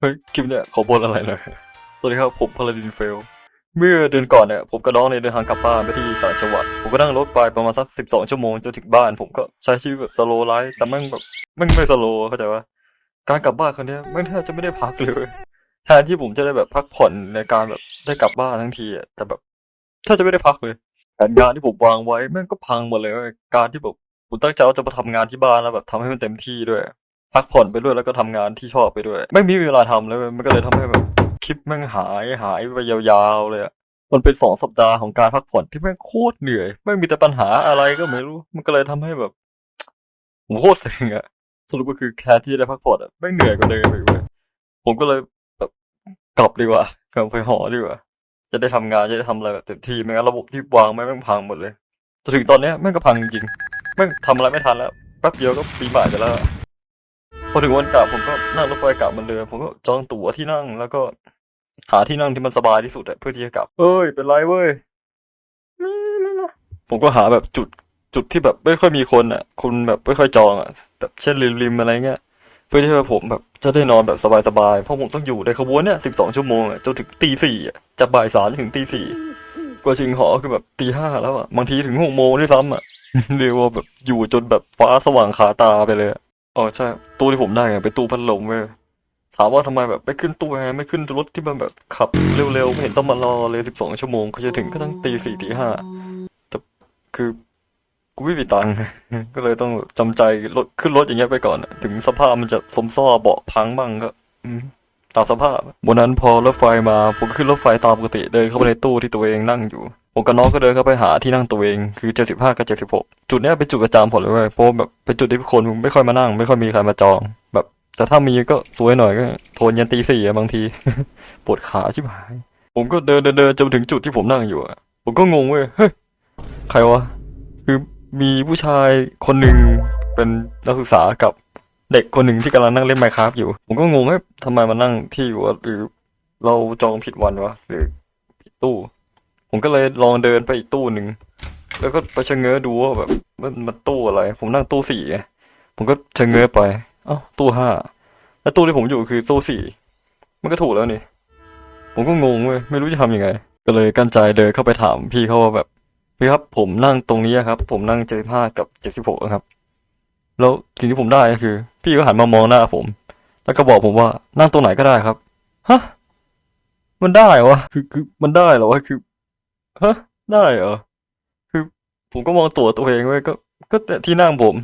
เฮ้ยคลิปเนี่ยขอบนอะไรหน่อยสวัสดีครับผมพาราดินเฟล เมื่อเดือนก่อนเนี่ยผมกับน้องเนี่ยเดินทางกลับบ้านไปที่ต่างจังหวัด ผมก็นั่งรถไปประมาณสักสิบสองชั่วโมงจนถึงบ้าน ผมก็ใช้ชีวิตแบบสโลไลฟ์แต่แม่งแบบแม่งไม่สโลเข้าใจปะการกลับบ้านครั้งเนี้ยแม่งแทบจะไม่ได้พักเลยแทนที่ผมจะได้แบบพักผ่อนในการแบบได้กลับบ้านทั้งทีอะแต่แบบแทบจะไม่ได้พักเลยแผนงานที่ผมวางไว้แม่งก็พังหมดเลยเว้ยการที่แบบผมตั้งใจว่าจะมาทำงานที่บ้านแล้วแบบทำให้มันเต็มที่ด้วย พักผ่อนไปด้วยแล้วก็ทำงานที่ชอบไปด้วย ไม่มีเวลาทำเลยเว้ยมันก็เลยทำให้แบบคลิปแม่งหายหายไปยาวๆเลยอะมันเป็นสองสัปดาห์ของการพักผ่อนที่แม่งโคตรเหนื่อยไม่มีแต่ปัญหาอะไรก็ไม่รู้ มันก็เลยทำให้แบบผมโคตรเซ็งอะสรุปก็คือแค่ที่ได้พักผ่อนอะแม่เหนื่อยกว่าเดิมอีกเว้ยผมก็เลยแบบกลับดีกว่ากลับไปหอดีกว่า จะได้ทำงานจะได้ทำอะไรแบบเต็มที่ไม่งั้นระบบที่วางไม่แม่งพังหมดเลยจนถึงตอนเนี้ยแม่งก็พังจริงแม่งทำอะไรไม่ทันแล้วแป๊บเดียวก็ปีใหม่ไปแล้ว อะพอถึงวันกลับผมก็นั่งรถไฟกลับเหมือนเดิมผมก็จองตั๋วที่นั่งแล้วก็ หาที่นั่งที่มันสบายที่สุดอะเพื่อที่จะกลับเอ้ยเป็นไรเว้ยผมก็หาแบบจุดจุดที่แบบไม่ค่อยมีคนอะคนแบบไม่ค่อยจองอะแบบเช่นริมๆอะไรเงี้ยเพื่อที่ว่าผมแบบจะได้นอนแบบสบายๆเพราะผมต้องอยู่ในขบวนเนี่ยสิบสองชั่วโมงอะจนถึงตีสี่อะจากบ่ายสามถึงตีสี่กว่าถึงหอคือแบบตีห้าแล้วอะบางทีถึงหกโมงด้วยซ้ำอะเรียกว่าแบบอยู่จนแบบฟ้าสว่างขาตาไปเลยอะ อ๋อใช่ ตู้ที่ผมได้อะเป็นตู้พัดลมเว้ยถามว่าทำไมแบบไม่ขึ้นตู้แอร์ไม่ขึ้นรถที่มันแบบขับเร็วๆ ไม่เห็นต้องมารอเลยสิบสองชั่วโมงเขาจะถึงก็ตั้งตีสี่ตีห้าแต่คือกูไม่มีตังค์ก็เลยต้องจำใจรถขึ้นรถอย่างเงี้ยไปก่อน ถึงสภาพมันจะสมซ้อเบาะพังบ้างก็ตามสภาพวันนั้นพอรถไฟมาผมขึ้นรถไฟตามปกติเดินเข้าไปในตู้ที่ตัวเองนั่งอยู่ ผมกับน้องก็เดินเข้าไปหาที่นั่งตัวเองคือเจ็ดสิบห้ากับเจ็ดสิบหกจุดเนี้ยเป็นจุดประจำผมเลยเว้ยเพราะแบบเป็นจุดที่คนไม่ค่อยมานั่ง ไม่ค่อยมีใครมาจอง แบบแต่ถ้ามีก็สวยหน่อยก็โทนยันตีสี่บางทีปวดขาชิบหาย ผมก็เดินเดินเดินจนถึงจุดที่ผมนั่งอยู่อะผมก็งงเว้ยเฮ้ยใครวะคือมีผู้ชายคนหนึ่งเป็นนักศึกษากับเด็กคนหนึ่งที่กำลังนั่งเล่นไมค์ครับอยู่ ผมก็งงเฮ้ยทำไมมานั่งที่วะหรือเราจองผิดวันวะหรือผิดตู้ ผมก็เลยลองเดินไปอีกตู้หนึ่ง แล้วก็ไปชะเง้อดูว่าแบบมันมันตู้อะไร ผมนั่งตู้สี่ไงผมก็ชะเง้อไปเอ้าตู้ห้าแล้วตู้ที่ผมอยู่คือตู้สี่มันก็ถูกแล้วนี่ ผมก็งงเว้ยไม่รู้จะทำยังไง ก็เลยกั้นใจเดินเข้าไปถามพี่เขาว่าแบบพี่ครับ ผมนั่งตรงนี้ครับ ผมนั่งเจ็ดสิบห้ากับเจ็ดสิบหกครับ แล้วสิ่งที่ผมได้ก็คือ พี่ก็หันมามองหน้าผม แล้วก็บอกผมว่านั่งตรงไหนก็ได้ครับฮะมันได้วะคือคือมันได้เหรอวะคือ ฮะ ได้เหรอ คือผมก็มองตัวตัวเองไว้ก็ ก็แต่ที่นั่งผม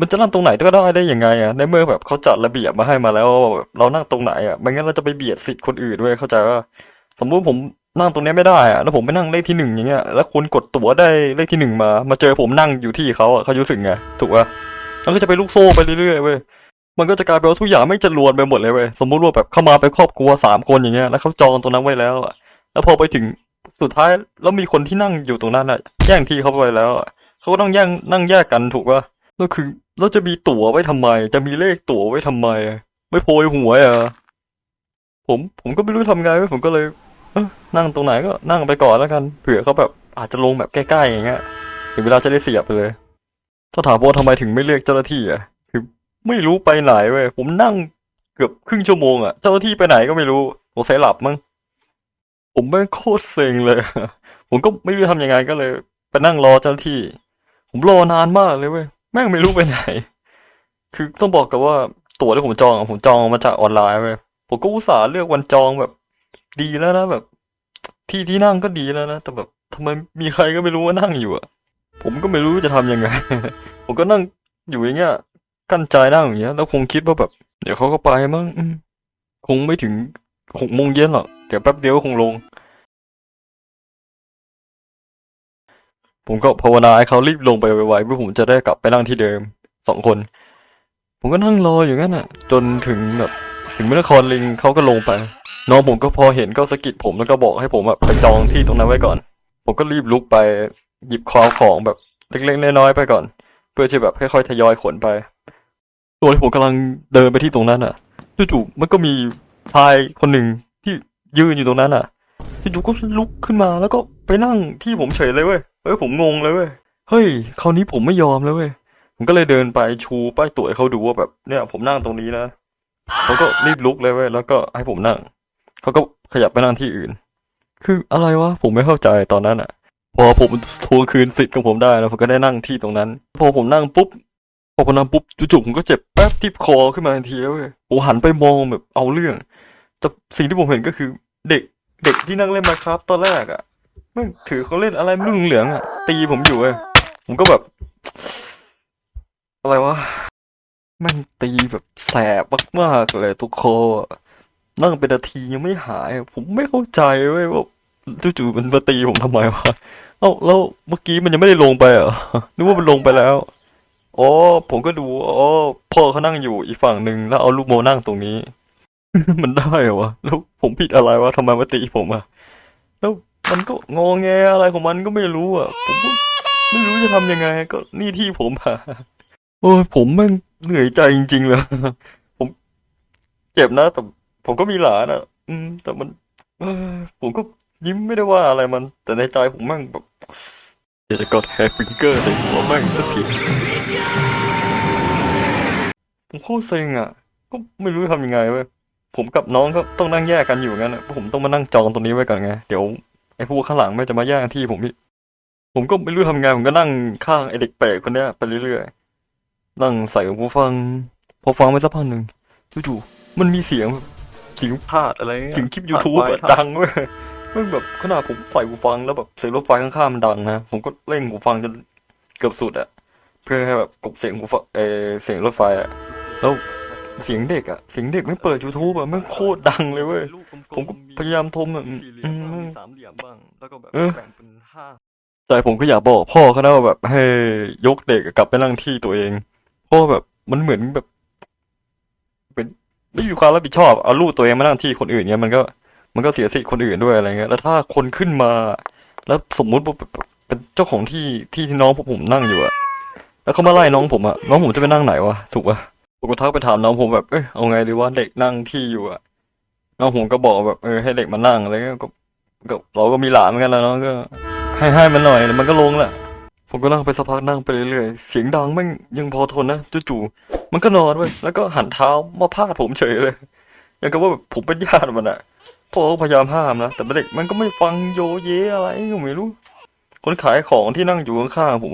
มันจะนั่งตรงไหนก็ได้ได้ยังไงอะ ในเมื่อแบบเขาจัดระเบียบมาให้มาแล้วว่าแบบเรานั่งตรงไหนอะ ไม่งั้นเราจะไปเบียดสิทธิ์คนอื่นด้วยเข้าใจว่า สมมุติผมนั่งตรงนี้ไม่ได้อะแล้วผมไปนั่งเลขที่หนึ่งอย่างเงี้ย แล้วคุณกดตั๋วได้เลขที่หนึ่งมา มาเจอผมนั่งอยู่ที่เขาอะเขารู้สึกไง ถูกป่ะมันก็จะไปลูกโซ่ไปเรื่อยๆเว้ย มันก็จะกลายเป็นว่าทุกอย่างไม่จะรวนไปหมดเลยเว้ย สมมุติว่าแบบเข้ามาเป็นครอบครัวสามคนอย่างเงี้ย แล้วเขาจองตรงนั้นไว้แล้วอะแล้วพอไปถึง สุดท้ายแล้วมีคนที่นั่งอยู่ตรงนั้นอะแย่งที่เขาไปแล้วอะเขาก็ต้องแย่งนั่งแยกกันถูกป่ะแล้วคือเราจะมีตั๋วไว้ทำไม จะมีเลขตั๋วไว้ทำไม ไม่โพยหวยอะผมผมก็ไม่รู้ทำไงผมก็เลยเนั่งตรงไหนก็นั่งไปก่อนแล้วกันเผื่อเขาแบบอาจจะลงแบบใกล้ๆอย่างเงี้ยถึงเวลาจะได้เสียบไปเลยถ้าถามว่าทำไมถึงไม่เรียกเจ้าหน้าที่อะคือไม่รู้ไปไหนเว้ยผมนั่งเกือบครึ่งชั่วโมงอะเจ้าหน้าที่ไปไหนก็ไม่รู้สงสัยหลับมั้ง ผมแม่งโคตรเซ็งเลย ผมก็ไม่รู้ทำยังไงก็เลยไปนั่งรอเจ้าหน้าที่ ผมรอนานมากเลยเว้ย แม่งไม่รู้ไปไหน คือต้องบอกกันว่าตั๋วที่ผมจองอะผมจองมาจากออนไลน์เว้ย ผมก็อุตส่าห์เลือกวันจองแบบ ดีแล้วนะแบบ ที่ที่นั่งก็ดีแล้วนะ แต่แบบทำไมมีใครก็ไม่รู้ว่านั่งอยู่อะผมก็ไม่รู้จะทำยังไง ผมก็นั่งอยู่อย่างเงี้ย กั้นใจนั่งอย่างเงี้ย แล้วคงคิดว่าแบบ เดี๋ยวเขาก็ไปมั้งคงไม่ถึง หกโมงเย็นหรอกเดี๋ยวแป๊บเดียวก็คงลง ผมก็ภาวนาให้เขารีบลงไปไวๆเพื่อผมจะได้กลับไปนั่งที่เดิมสองคน ผมก็นั่งรออยู่งั้นน่ะ จนถึงแบบถึงแม่นครลิงเขาก็ลงไป น้องผมก็พอเห็นก็สะกิดผมแล้วก็บอกให้ผมแบบไปจองที่ตรงนั้นไว้ก่อน ผมก็รีบลุกไปหยิบของของแบบเล็กๆน้อยๆไปก่อน เพื่อจะแบบค่อยๆทยอยขนไปตัวที่ผมกำลังเดินไปที่ตรงนั้นอะจู่ๆมันก็มี ชายคนหนึ่งที่ยืนอยู่ตรงนั้นอะจู่ๆก็ลุกขึ้นมาแล้วก็ไปนั่งที่ผมเฉยเลยเว้ยเฮ้ยผมงงเลยเว้ยเฮ้ยคราวนี้ผมไม่ยอมแล้วเว้ยผมก็เลยเดินไปชูป้ายตั๋วให้เขาดูว่าแบบเนี่ย ผมนั่งตรงนี้นะเขาก็รีบลุกเลยเว้ยแล้วก็ให้ผมนั่งเขาก็ขยับไปนั่งที่อื่น คืออะไรวะผมไม่เข้าใจตอนนั้นอะ พอผมทวงคืนสิทธิ์ของผมได้แล้วผมก็ได้นั่งที่ตรงนั้น พอผมนั่งปุ๊บพอผมนั่งปุ๊บจู่ๆผมก็เจ็บแป๊บที่คอขึ้นมาทันทีแล้วเว้ยผมหันไปมองแบบเอาเรื่อง แต่สิ่งที่ผมเห็นก็คือ เด็กเด็กที่นั่งเล่นมาครับตอนแรกอะแม่งถือเขาเล่นอะไรไม่รู้เหลืองๆอะ ตีผมอยู่เว้ยผมก็แบบ อะไรวะแม่งตีแบบแสบมากๆเลยทุกคออะนั่งเป็นนาทียังไม่หาย ผมไม่เข้าใจเว้ยว่าจู่ๆมันมาตีผมทำไมวะเอ้าแล้วเมื่อกี้มันยังไม่ได้ลงไปเหรอนึกว่ามันลงไปแล้วอ๋อผมก็ดูอ๋อพ่อเขานั่งอยู่อีกฝั่งหนึ่งแล้วเอาลูกโมนั่งตรงนี้ มันได้เหรอวะแล้วผมผิดอะไรวะทำไมมาตีผมอะแล้วมันก็งอแงอะไรของมันก็ไม่รู้อะผมก็ไม่รู้จะทำยังไง ก็นี่ที่ผมอะโอ้ยผมแม่งเหนื่อยใจจริงๆเลยผมเจ็บนะแต่ผมก็มีหลานอะอืม แต่มันผมก็ยิ้มไม่ได้ว่าอะไรมัน แต่ในใจผมแม่งแบบอยากจะกดแฮร์ฟิงเกอร์ใส่หัวแม่งสักทีผมโคตรเซ็งอะ ก็ไม่รู้จะทำยังไงเว้ย ผมกับน้องก็ต้องนั่งแยกกันอยู่งั้นอะผมต้องมานั่งจองตรงนี้ไว้ก่อนไง เดี๋ยวไอ้พวกข้างหลังไม่จะมาแย่งที่ผมอีกผมก็ไม่รู้ทำไงผมก็นั่งข้างไอ้เด็กแปลกคนเนี้ยไปเรื่อยๆนั่งใส่หูฟัง พอฟังไปสักพักหนึ่งจู่ๆมันมีเสียงแบบเสียงพาดอะไรเงี้ยเสียงคลิป YouTube อะดังเว้ยมันแบบขนาดผมใส่หูฟังแล้วแบบเสียงรถไฟข้างๆมันดังนะผมก็เร่งหูฟังจนเกือบสุดอะเพื่อให้แบบกลบเสียงหูฟังเออเสียงรถไฟอะแล้ว เสียงเด็กอะเสียงเด็กไม่เปิด YouTube อะมันโคตรดังเลยเว้ย ผมก็พยายามทมอะอืมสี่เหลี่ยอืมบ้างมมีสามเหลี่ยมบ้างแล้วก็แบบเออ แบ่งเป็นห้าใจผมก็อยากบอกพ่อเขานะว่าแบบให้ยกเด็กกลับไปนั่งที่ตัวเองเพราะว่าแบบมันเหมือนแบบเป็นไม่มีความรับผิดชอบเอาลูกตัวเองมานั่งที่คนอื่นเนี้ยมันก็มันก็เสียสิทธิ์คนอื่นด้วยอะไรเงี้ยแล้วถ้าคนขึ้นมา แล้วสมมุติว่าเป็นเจ้าของที่ที่ที่น้องพวกผมนั่งอยู่อะแล้วเขามาไล่น้องผมอะน้องผมจะไปนั่งไหนวะถูกปะ ผมก็ทักไปถามน้องผมแบบ เอ้ยเอาไงดีวะเด็กนั่งที่อยู่อะน้องผมก็บอกแบบเออให้เด็กมานั่งอะไรเงี้ยก็ก็เราก็มีหลานเหมือนกันแล้วเนาะก็ ให้ให้มันหน่อยเดี๋ยวมันก็ลงแหละผมก็นั่งไปสักพักนั่งไปเรื่อยๆเสียงดังแม่งยังพอทนนะจู่ๆมันก็นอนเว้ยแล้วก็หันเท้ามาพาดผมเฉยเลยอย่างกับว่าแบบผมเป็นญาติมันอะพ่อก็พยายามห้ามนะแต่เด็กมันก็ไม่ฟังโยเยอะไรก็ไม่รู้คนขายของที่นั่งอยู่ข้างๆผม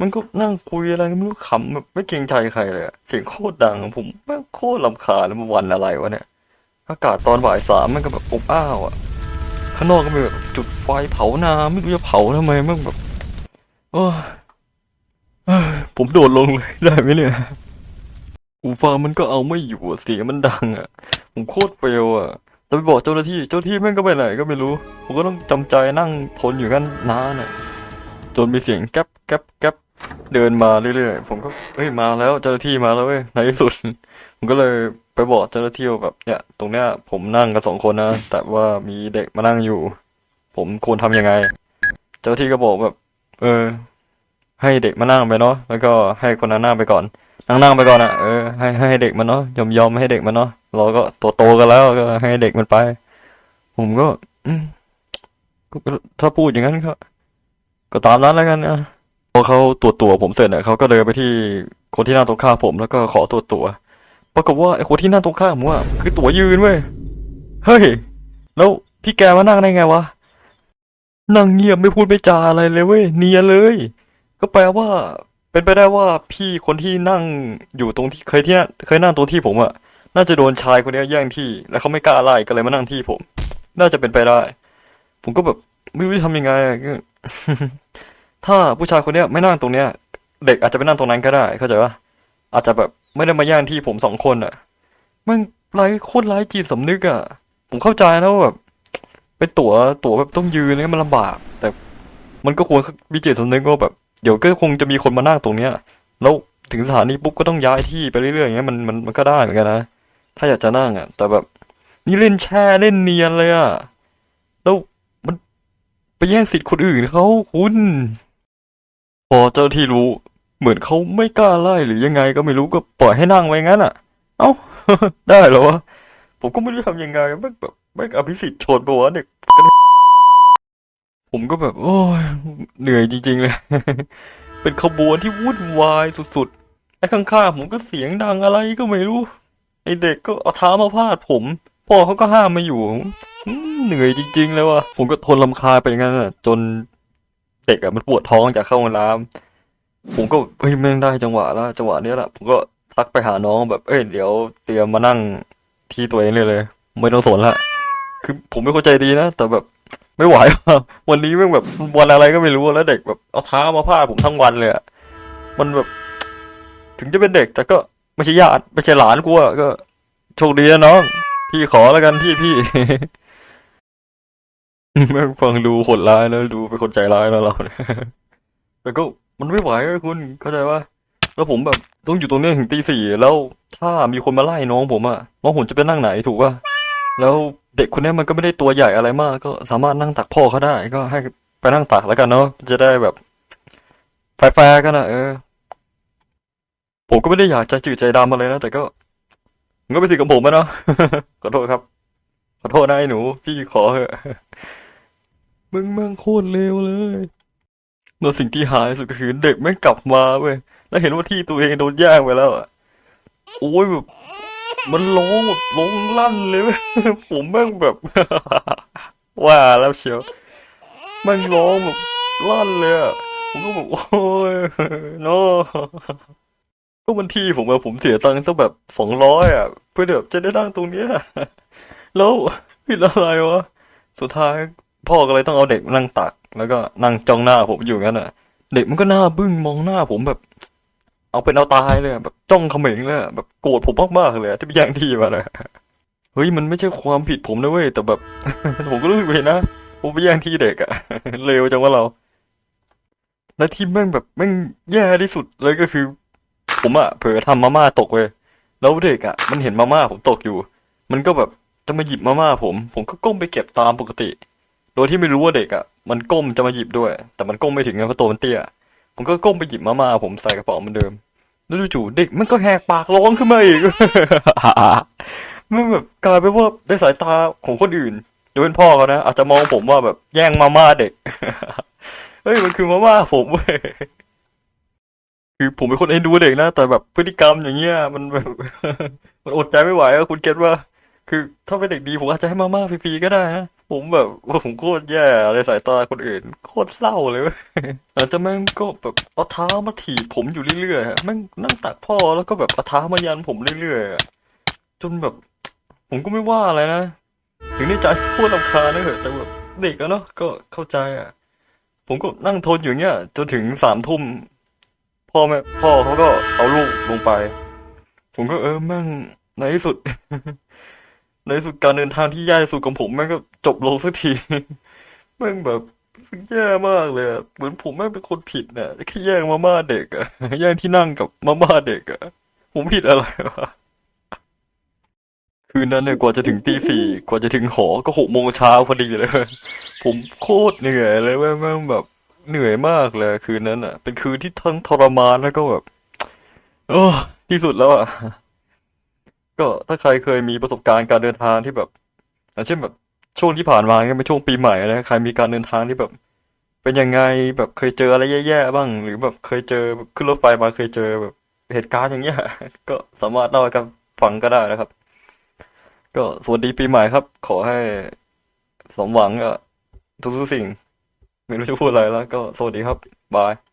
มันก็นั่งคุยอะไรก็ไม่รู้ขำแบบไม่เกรงใจใครเลยอะเสียงโคตรดังผมแม่งโคตรรำคาญแล้วมันวันอะไรวะเนี่ย อากาศตอนบ่ายสามมันก็แบบอบอ้าวอะข้างนอกก็มีแบบจุดไฟเผานาไม่รู้จะเผาทำไมมันแบบโอ้เอ้ยผมโดดลงเลยได้ไหมเนี่ยหูฟังมันก็เอาไม่อยู่เสียงมันดังอะ ผมโคตรเฟลอะแต่ไปบอกเจ้าหน้าที่เจ้าหน้าที่แม่งก็ไปไหนก็ไม่รู้ ผมก็ต้องจำใจนั่งทนอยู่กันนานอะจนมีเสียงแก๊ปแก๊ปแก๊ป เดินมาเรื่อยๆ ผมก็เฮ้ยมาแล้วเจ้าหน้าที่มาแล้วเว้ยในที่สุด ผมก็เลยไปบอกเจ้าหน้าที่ว่าแบบเนี่ย ตรงเนี้ยผมนั่งกันสองคนนะ แต่ว่ามีเด็กมานั่งอยู่ ผมควรทำยังไง เจ้าหน้าที่ก็บอกแบบ เออ ให้เด็กมานั่งไปเนาะแล้วก็ให้คนนั้นนั่งไปก่อน นั่งนั่งไปก่อนอะเออให้ให้เด็กมันเนาะยอมยอมให้เด็กมันเนาะเราก็โตโตๆกันแล้วก็ให้เด็กมันไป ผมก็ อืมก็ถ้าพูดอย่างนั้นก็ก็ตามนั้นแล้วกันนะ อเขาตรวจตัวผมเสร็จเนี่ยเขาก็เดินไปที่คนที่นั่งตรงข้ามผมแล้วก็ขอตรวจตัวปรากฏว่าไอ้คนที่นั่งตรงข้ามผมอะคือตัวยืนเว้ยเฮ้ยแล้วพี่แกมานั่งได้ไงวะนั่งเงียบไม่พูดไม่จาอะไรเลยเว้ยเนียนเลย ก็แปลว่า เป็นไปได้ว่าพี่คนที่นั่งอยู่ตรงที่เคยที่นั่งเคยนั่งตรงที่ผมอะน่าจะโดนชายคนนี้แย่งที่แล้วเขาไม่กล้าไล่ก็เลยมานั่งที่ผม น่าจะเป็นไปได้ ผมก็แบบไม่รู้จะทำยังไงอะ ถ้าผู้ชายคนเนี้ยไม่นั่งตรงเนี้ย เด็กอาจจะไปนั่งตรงนั้นก็ได้ เข้าใจปะอาจจะแบบไม่ได้มาแย่งที่ผมสองคนอะมันไร้โคตรไร้จิตสำนึกอะ ผมเข้าใจนะว่าแบบเป็นตั๋วตั๋วแบบต้องยืนเนี่ยมันลำบาก แต่มันก็ควรมีจิตสำนึกว่าแบบ เดี๋ยวก็คงจะมีคนมานั่งตรงเนี้ย แล้วถึงสถานีปุ๊บก็ต้องย้ายที่ไปเรื่อยๆอย่างเงี้ยมันมันมันก็ได้เหมือนกันนะถ้าอยากจะนั่งอะ แต่แบบ นี่เล่นแช่เล่นเนียนเลยอะแล้วมันไปแย่งสิทธิ์คนอื่นเขาคุณ พอเจ้าที่รู้ เหมือนเขาไม่กล้าไล่หรือยังไงก็ไม่รู้ก็ปล่อยให้นั่งไว้งั้นอะ เอ้า ได้เหรอวะ ผมก็ไม่รู้ทำยังไงแม่งแบบแม่งอภิสิทธิ์ชนปะวะเด็กผมก็แบบ โอ้ยเหนื่อยจริง ๆ เลย เป็นขบวนที่วุ่นวายสุดๆไอ้ข้างๆผมก็เสียงดังอะไรก็ไม่รู้ ไอไอเด็กก็เอาเท้ามาพาดผม พ่อเขาก็ห้ามไมาอยู่ เหนื่อยจริง ๆ เลยว่ะผมก็ทนลำคาไปงั้นอะจน เด็กอะมันปวดท้องจากเข้าห้องน้ำผมก็เฮ้ยแม่ได้จังหวะแล้วจังหวะเนี้ยแหละผมก็ทักไปหาน้องแบบเอ้ยเดี๋ยวเตรียมมานั่งที่ตัวเองเลยเลย ไม่ต้องสนละคือผมไม่เข้าใจดีนะแต่แบบไม่ไหววันนี้แม่งแบบวันอะไรก็ไม่รู้แล้วเด็กแบบเอาเท้ามาพาดผมทั้งวันเลยอะมันแบบ ถึงจะเป็นเด็ก แต่ก็ไม่ใช่ญาติไม่ใช่หลานกูอะก็โชคดีนะน้องพี่ขอแล้วกันพี่พี่ แม่งฟังดูโหดร้ายแล้วดูเป็นคนใจร้ายนะเราเนี่ยแต่ก็มันไม่ไหวคุณเข้าใจว่าแล้วผมแบบต้องอยู่ตรงนี้ถึงตีสี่แล้วถ้ามีคนมาไล่น้องผมอะน้องผมจะไปนั่งไหนถูกป่ะแล้วเด็กคนนี้มันก็ไม่ได้ตัวใหญ่อะไรมาก ก็สามารถนั่งตักพ่อเขาได้ ก็ให้ไปนั่งตักแล้วกันเนาะจะได้แบบแฟร์ๆกันนะเออ ผมก็ไม่ได้อยากใจจืดใจดำมาเลยนะแต่ก็มันก็เป็นสิทธิ์ของผมอะเนาะขอโทษครับ ขอโทษนะไอ้หนู พี่ขอเถอะ มึงแม่งโคตรเลวเลยแล้วสิ่งที่หายสุดก็คือเด็กแม่งกลับมาเว้ยแล้วเห็นว่าที่ตัวเองโดนแย่งไปแล้วอะโอ้ยแบบมันร้องแบบร้องลั่นเลยเว้ยผมแม่งแบบ ว่าแล้วเชียวม่งร้องแบบลั่นเลยอะผมก็แบบโอ้ยโนก็มันที่ผมอะผมเสียตังค์สักแบบสองร้อยอะ เพื่อแบบจะได้นั่งตรงเนี้ยแล้วผิดอะไรวะสุดท้าย พ่อก็เลยต้องเอาเด็กนั่งตัก แล้วก็นั่งจ้องหน้าผมอยู่งั้นอะ เด็กมันก็หน้าบึ้งมองหน้าผมแบบ เอาเป็นเอาตายเลยแบบจ้องเขม็งเลยแบบโกรธผมมากๆเลยที่ไปแย่งที่มาเลยเฮ้ยมันไม่ใช่ความผิดผมนะเว้ยแต่แบบ ผมก็รู้สึกผิดนะผมไปแย่งที่เด็กอะเลวจังว่าเรา และที่แม่งแบบแม่งแย่ที่สุดเลยก็คือ ผมอะเผลอทำมาม่าตกเว้ยแล้วเด็กอะมันเห็นมาม่าผมตกอยู่ มันก็แบบจะมาหยิบมาม่าผม ผมก็ก้มไปเก็บตามปกติ ดยที่ไม่รู้ว่าเด็กอะมันก้มจะมาหยิบด้วย แต่มันก้มไม่ถึงนะเพราะตัวมันเตี้ยผมก็ก้มไปหยิบมาม่าผมใส่กระเป๋าเหมือนเดิม แล้วจู่ๆเด็กมันก็แหกปากร้องขึ้นมาอีกมันแบบกลายเป็นว่าได้สายตาของคนอื่นยกเป็นพ่อเขานะอาจจะมองผมว่าแบบแย่งมาม่าเด็กเฮ้ยมันคือมาม่าผมเว้ยคือผมเป็นคนเอ็นดูเด็กนะ แต่แบบพฤติกรรมอย่างเงี้ยมันแบบมันอดใจไม่ไหวอะคุณเก็ตว่า คือถ้าเป็นเด็กดีผมอาจจะให้มาม่าฟรีๆก็ได้นะ ผมแบบว่าผมโคตรแย่ในสายตาคนอื่น โคตรเศร้าเลยเว้ยอาจจะแม่งก็แบบเอาเท้ามาถีบผมอยู่เรื่อยๆอะแม่งนั่งตักพ่อแล้วก็แบบเอาเท้ามายันผมเรื่อยๆจนแบบ ผมก็ไม่ว่าอะไรนะ ถึงในใจโคตรรำคาญนะเหอะแต่แบบเด็กอะเนาะก็เข้าใจอะผมก็นั่งทนอยู่เงี้ยจนถึงสามทุ่มพ่อแม่พ่อเขาก็เอาลูกลงไป ผมก็เออแม่งในที่สุด ในสุดการเดินทางที่ยากสุดของผมแม่งก็จบลงสักทีแม่งแบบแย่มากเลยเหมือนผมแม่งเป็นคนผิดน่ะแค่แย่งมาม่าเด็กอะแย่งที่นั่งกับมาม่าเด็กอะผมผิดอะไรวะคืนนั้นเนี่ยกว่าจะถึงตีสี่กว่าจะถึงหอก็หกโมงเช้าพอดีเลย ผมโคตรเหนื่อยเลยเว้ยแม่งแบบเหนื่อยมากเลย คืนนั้นอะ เป็นคืนที่ทั้งทรมานแล้วก็แบบ โอ้ที่สุดแล้วอะ ก็ถ้าใครเคยมีประสบการณ์การเดินทางที่แบบอย่างเช่นแบบช่วงที่ผ่านมาเนี่ยเป็นช่วงปีใหม่นะใครมีการเดินทางที่แบบ เป็นยังไงแบบเคยเจออะไรแย่ๆบ้าง หรือแบบเคยเจอขึ้นรถไฟมาเคยเจอแบบเหตุการณ์อย่างเงี้ย ก็สามารถเล่ากันฟังก็ได้นะครับ ก็สวัสดีปีใหม่ครับ ขอให้สมหวังกับทุกๆสิ่ง ไม่รู้จะพูดอะไรแล้ว ก็สวัสดีครับบาย